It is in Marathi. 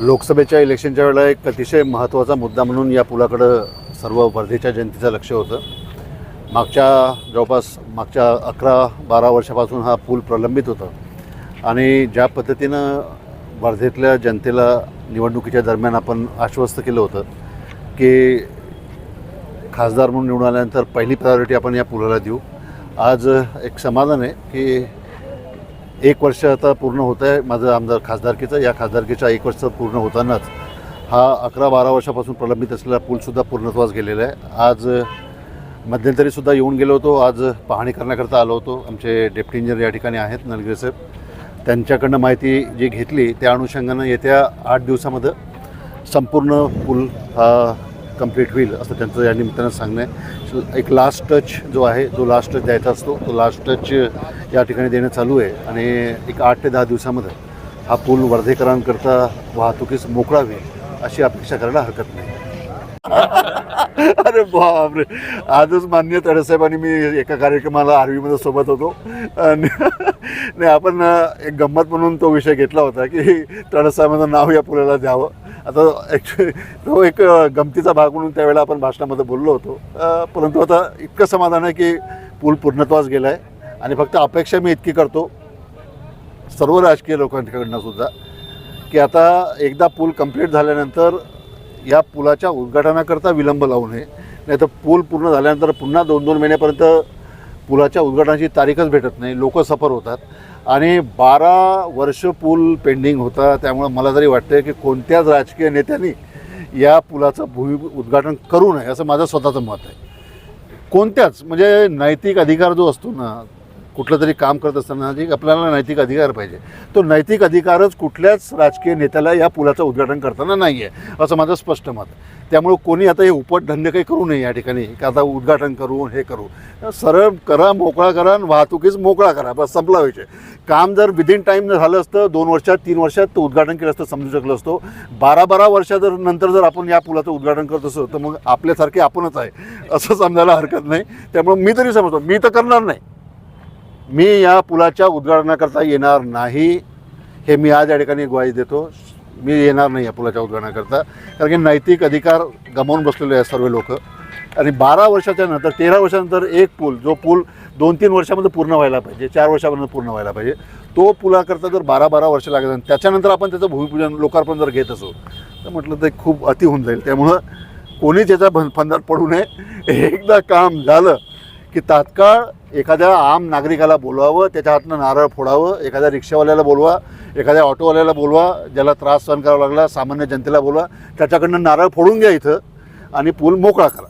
लोकसभेच्या इलेक्शनच्या वेळेला एक अतिशय महत्त्वाचा मुद्दा म्हणून या पुलाकडं सर्व वर्धेच्या जनतेचं लक्ष होतं. मागच्या जवळपास मागच्या अकरा बारा वर्षापासून हा पूल प्रलंबित होता. आणि ज्या पद्धतीनं वर्धेतल्या जनतेला निवडणुकीच्या दरम्यान आपण आश्वस्त केलं होतं की खासदार म्हणून निवडून आल्यानंतर पहिली प्रायोरिटी आपण या पुलाला देऊ. आज एक समाधान आहे की एक वर्ष आता पूर्ण होतं आहे माझं आमदार खासदारकीचं या खासदारकीच्या एक वर्ष पूर्ण होतानाच हा अकरा बारा वर्षापासून प्रलंबित असलेला पूलसुद्धा पूर्णत्वास गेलेला आहे. आज मध्यंतरीसुद्धा येऊन गेलो होतो. आज पाहणी करण्याकरता आलो होतो. आमचे डेप्टी इंजिनियर या ठिकाणी आहेत नलगिरे साहेब. त्यांच्याकडनं माहिती जी घेतली त्या अनुषंगानं येत्या आठ दिवसामध्ये संपूर्ण पूल हा कंप्लीट होईल असं त्यांचं या निमित्तानं सांगणं आहे. एक लास्ट टच जो आहे जो लास्ट टच द्यायचा असतो तो लास्ट टच या ठिकाणी देणं चालू आहे. आणि एक आठ ते दहा दिवसामध्ये हा पूल वर्धेकरांकरता वाहतुकीस मोकळा होईल अशी अपेक्षा करायला हरकत नाही. अरे बापरे! आजच मान्य तडेसाहेब आणि मी एका कार्यक्रमाला आर्वीमध्ये सोबत होतो. आणि नाही आपण एक गंमत म्हणून तो विषय घेतला होता की तडसाहेबांचं नाव या पुलाला द्यावं. आता ॲक्च्युली तो एक गमतीचा भाग म्हणून त्यावेळेला आपण भाषणामध्ये बोललो होतो. परंतु आता इतकं समाधान आहे की पूल पूर्णत्वास गेला आहे आणि फक्त अपेक्षा मी इतकी करतो सर्व राजकीय लोकांकडनं सुद्धा की आता एकदा पूल कंप्लीट झाल्यानंतर या पुलाच्या उद्घाटनाकरता विलंब लावू नये. नाही तर पूल पूर्ण झाल्यानंतर पुन्हा दोन दोन महिन्यापर्यंत पुलाच्या उद्घाटनाची तारीखच भेटत नाही. लोक सफर होतात. आणि बारा वर्ष पूल पेंडिंग होता त्यामुळं मला तरी वाटतं की कोणत्याच राजकीय नेत्यांनी या पुलाचं भूमी उद्घाटन करू नये असं माझं स्वतःचं मत आहे. कोणत्याच म्हणजे नैतिक अधिकार जो असतो ना कुठलं तरी काम करत असताना जी आपल्याला नैतिक अधिकार पाहिजे. तो नैतिक अधिकारच कुठल्याच राजकीय नेत्याला या पुलाचं उद्घाटन करताना नाही आहे असं माझं स्पष्ट मत. त्यामुळं कोणी आता हे उपटधंदे काही करू नये या ठिकाणी. का आता उद्घाटन करू हे करू. सरळ करा मोकळा करा आणि वाहतुकीच मोकळा करा. बस संपला विषय. काम जर विदिन टाईम झालं असतं दोन वर्षात तीन वर्षात तो उद्घाटन केलं असतं समजू शकलो असतो. बारा बारा वर्षा जर नंतर जर आपण या पुलाचं उद्घाटन करत असतो तर मग आपल्यासारखे आपणच आहे असं समजायला हरकत नाही. त्यामुळे मी तरी समजतो. मी तर करणार नाही. मी या पुलाच्या उद्घाटनाकरता येणार नाही. हे मी आज या ठिकाणी ग्वाही देतो. मी येणार नाही या पुलाच्या उद्घाटनाकरता. कारण की नैतिक अधिकार गमावून बसलेले आहेत सर्व लोक. आणि बारा वर्षाच्या नंतर तेरा वर्षानंतर एक पूल जो पूल दोन तीन वर्षामध्ये पूर्ण व्हायला पाहिजे चार वर्षापर्यंत पूर्ण व्हायला पाहिजे तो पुलाकरता जर बारा बारा वर्ष लागत आणि त्याच्यानंतर आपण त्याचं भूमिपूजन लोकार्पण जर घेत असू तर म्हटलं ते खूप अति होऊन जाईल. त्यामुळं कोणीच त्याचा भन फंदात पडू नये. एकदा काम झालं की तात्काळ एखाद्या आम नागरिकाला बोलवावं त्याच्या हातनं नारळ फोडावं एखाद्या रिक्षावाल्याला बोलवा एखाद्या ऑटोवाल्याला बोलवा ज्याला त्रास सहन करावा लागला सामान्य जनतेला बोलवा त्याच्याकडनं नारळ फोडून घ्या इथं आणि पूल मोकळा करा.